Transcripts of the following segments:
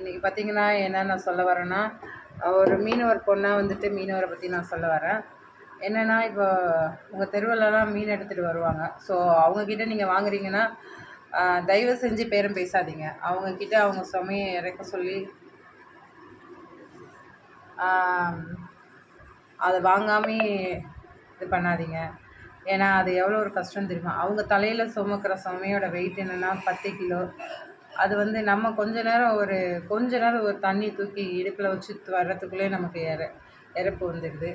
இன்றைக்கி பார்த்தீங்கன்னா என்ன நான் சொல்ல வரேன்னா ஒரு மீனவர் பொண்ணாக வந்துட்டு மீனவரை பற்றி நான் சொல்ல வரேன். என்னென்னா இப்போ உங்கள் தெருவிலலாம் மீன் எடுத்துகிட்டு வருவாங்க. ஸோ அவங்கக்கிட்ட நீங்கள் வாங்குறீங்கன்னா தயவு செஞ்சு பேரும் பேசாதீங்க. அவங்கக்கிட்ட அவங்க சுமையை இறக்க சொல்லி அதை வாங்காமே இது பண்ணாதீங்க. ஏன்னா அது எவ்வளோ ஒரு கஷ்டம் தெரியுமா? அவங்க தலையில் சுமக்கிற சுமையோட வெயிட் என்னென்னா பத்து கிலோ. அது வந்து நம்ம கொஞ்ச நேரம் ஒரு கொஞ்ச நேரம் ஒரு தண்ணி தூக்கி இடுப்பில் வச்சு வர்றதுக்குள்ளே நமக்கு இற இறப்பு வந்துடுது.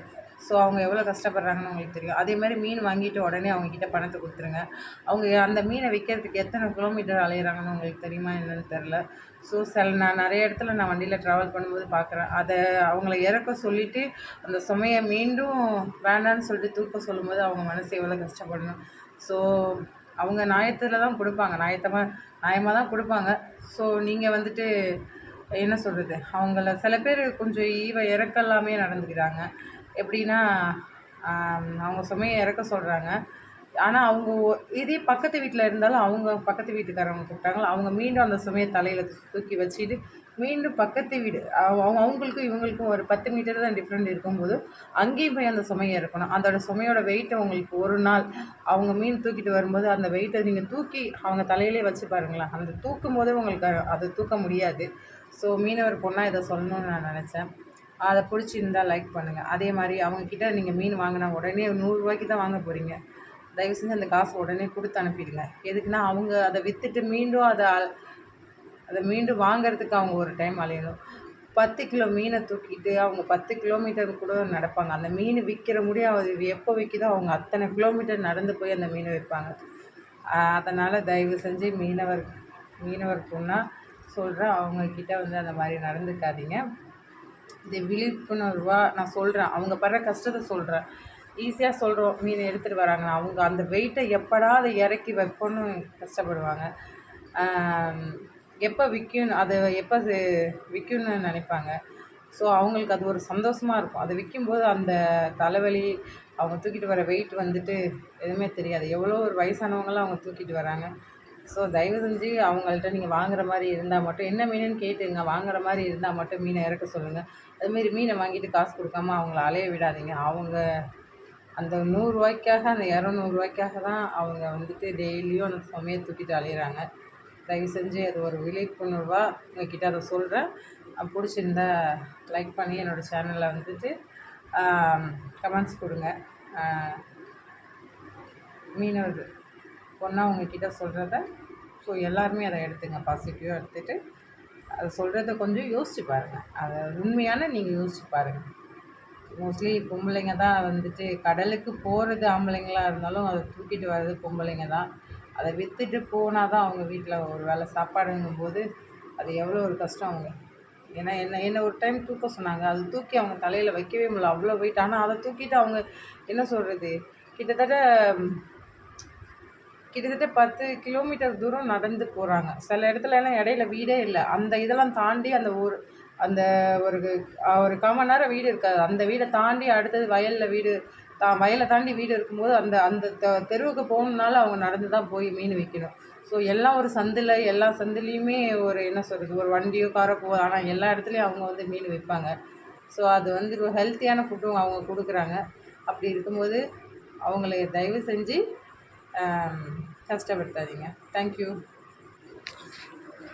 ஸோ அவங்க எவ்வளோ கஷ்டப்படுறாங்கன்னு உங்களுக்கு தெரியும். அதே மாதிரி மீன் வாங்கிட்டு உடனே அவங்கக்கிட்ட பணத்தை கொடுத்துருங்க. அவங்க அந்த மீனை விற்கிறதுக்கு எத்தனை கிலோமீட்டர் அலையிறாங்கன்னு உங்களுக்கு தெரியுமா என்னன்னு தெரில ஸோ சில நான் நிறைய இடத்துல நான் வண்டியில் ட்ராவல் பண்ணும்போது பார்க்குறேன். அதை அவங்கள இறக்க சொல்லிவிட்டு அந்த சுமையை மீண்டும் வேண்டான்னு சொல்லிட்டு தூக்க சொல்லும்போது அவங்க மனசு எவ்வளோ கஷ்டப்படணும். ஸோ அவங்க நியாயத்தில் தான் கொடுப்பாங்க. நியாயத்தமாக நியாயமாக தான் கொடுப்பாங்க. ஸோ நீங்கள் வந்துட்டு என்ன சொல்கிறது அவங்கள சில பேர் கொஞ்சம் ஈவ இறக்கல்லாமே நடந்துக்கிறாங்க. எப்படின்னா அவங்க சுமையை இறக்க சொல்கிறாங்க ஆனால் அவங்க ஒ- இதே பக்கத்து வீட்டில் இருந்தாலும் அவங்க பக்கத்து வீட்டுக்காரவங்க கூப்பிட்டாங்களா அவங்க மீண்டும் அந்த சுமையை தலையில் தூக்கி வச்சுட்டு மீண்டும் பக்கத்து வீடு அவ- அவங்க அவங்களுக்கும் இவங்களுக்கும் ஒரு பத்து மீட்டர் தான் டிஃப்ரெண்ட் இருக்கும்போது அங்கேயும் போய் அந்த சுமையை இருக்கணும் அதோட சுமையோட வெயிட்டை உங்களுக்கு ஒரு நாள் அவங்க மீன் தூக்கிட்டு வரும்போது அந்த வெயிட்டை நீங்கள் தூக்கி அவங்க தலையிலே வச்சு பாருங்களேன். அந்த தூக்கும் போதே உங்களுக்கு அதை தூக்க முடியாது. ஸோ மீனவர் பொண்ணாக இதை சொல்லணும்னு நான் நினச்சேன். அதை பிடிச்சிருந்தா லைக் பண்ணுங்கள் அதே மாதிரி அவங்கக்கிட்ட நீங்கள் மீன் வாங்கினா உடனே நூறுரூவாய்க்கு தான் வாங்க போகிறீங்க தயவு செஞ்சு அந்த காசை உடனே கொடுத்து அனுப்பிடுங்க. எதுக்குன்னா அவங்க அதை விற்றுட்டு மீண்டும் அதை அ- அதை மீண்டும் வாங்கிறதுக்கு அவங்க ஒரு டைம் அலையணும். பத்து கிலோ மீனை தூக்கிட்டு அவங்க பத்து கிலோமீட்டர் கூட நடப்பாங்க. அந்த மீன் விற்கிற முடியும் அது எப்போ விற்கிதோ அவங்க அத்தனை கிலோமீட்டர் நடந்து போய் அந்த மீனை விற்பாங்க. அதனால் தயவு செஞ்சு மீனவர் மீனவர் பொண்ணா சொல்கிறேன் அவங்கக்கிட்ட வந்து அந்த மாதிரி நடந்துக்காதீங்க. இது விழிப்புணர்வாக நான் சொல்கிறேன் அவங்க படுற கஷ்டத்தை சொல்கிறேன் ஈஸியாக சொல்கிறோம் மீன் எடுத்துகிட்டு வராங்க அவங்க அந்த வெயிட்டை எப்படா அதை இறக்கி வைப்போன்னு கஷ்டப்படுவாங்க. எப்போ விற்கும் அதை எப்போ விற்கும்னு நினைப்பாங்க. ஸோ அவங்களுக்கு அது ஒரு சந்தோஷமாக இருக்கும். அதை விற்கும்போது அந்த தலைவலி அவங்க தூக்கிட்டு வர வெயிட் வந்துட்டு எதுவுமே தெரியாது. எவ்வளோ ஒரு வயசானவங்களாம் அவங்க தூக்கிட்டு வராங்க. ஸோ தயவு செஞ்சு அவங்கள்ட்ட நீங்கள் வாங்குற மாதிரி இருந்தால் மட்டும் என்ன மீனுன்னு கேட்டுங்க வாங்குற மாதிரி இருந்தால் மட்டும் மீனை இறக்க சொல்லுங்கள் அதுமாரி மீனை வாங்கிட்டு காசு கொடுக்காம அவங்கள அலைய விடாதீங்க. அவங்க அந்த நூறுரூவாய்க்காக அந்த இரநூறுவாய்க்காக தான் அவங்க வந்துட்டு டெய்லியும் அந்த சுமையை தூக்கிட்டு அலையிறாங்க. தயவு செஞ்சு அது ஒரு விழிப்புணர்வாக உங்ககிட்ட அதை சொல்கிறேன் பிடிச்சிருந்தா லைக் பண்ணி என்னோடய சேனலில் வந்துட்டு கமெண்ட்ஸ் கொடுங்க. மீனவர் பொண்ணா உங்ககிட்ட சொல்கிறத ஸோ எல்லாருமே அதை எடுத்துங்க பாசிட்டிவாக எடுத்துகிட்டு அதை சொல்கிறத கொஞ்சம் யோசிச்சு பாருங்கள் அதை உண்மையான நீங்கள் யோசிச்சு பாருங்கள் மோஸ்ட்லி பொம்பளைங்க தான் வந்துட்டு கடலுக்கு போகிறது ஆம்பளைங்களா இருந்தாலும் அதை தூக்கிட்டு வர்றது பொம்பளைங்க தான். அதை விற்றுட்டு போனால் தான் அவங்க வீட்டில் ஒரு வேளை சாப்பாடுங்கும்போது அது எவ்வளோ ஒரு கஷ்டம் அவங்க. ஏன்னா என்ன என்னை ஒரு டைம் தூக்க சொன்னாங்க. அது தூக்கி அவங்க தலையில் வைக்கவே முடியல. அவ்வளோ வெயிட் ஆனால் அதை தூக்கிட்டு அவங்க என்ன சொல்கிறது கிட்டத்தட்ட கிட்டத்தட்ட பத்து கிலோமீட்டர் தூரம் நடந்து போகிறாங்க சில இடத்துல எல்லாம் இடையில வீடே இல்லை. அந்த இதெல்லாம் தாண்டி அந்த ஒரு அந்த ஒரு ஒரு கால்மணி நேரம் வீடு இருக்காது. அந்த வீடை தாண்டி அடுத்தது வயலில் வீடு தா வயலை தாண்டி வீடு இருக்கும்போது அந்த அந்த தெ- தெருவுக்கு போகணுனாலும் அவங்க நடந்து தான் போய் மீன் விற்கணும் ஸோ எல்லாம் ஒரு சந்தில் எல்லா சந்திலையுமே ஒரு என்ன சொல்கிறது ஒரு வண்டியோ காரோ போகுது. ஆனால் எல்லா இடத்துலையும் அவங்க வந்து மீன் விற்பாங்க ஸோ அது வந்து ஒரு ஹெல்த்தியான ஃபுட்டும் அவங்க கொடுக்குறாங்க. அப்படி இருக்கும்போது அவங்களை தயவு செஞ்சு கஷ்டப்படுத்தாதீங்க. தேங்க்யூ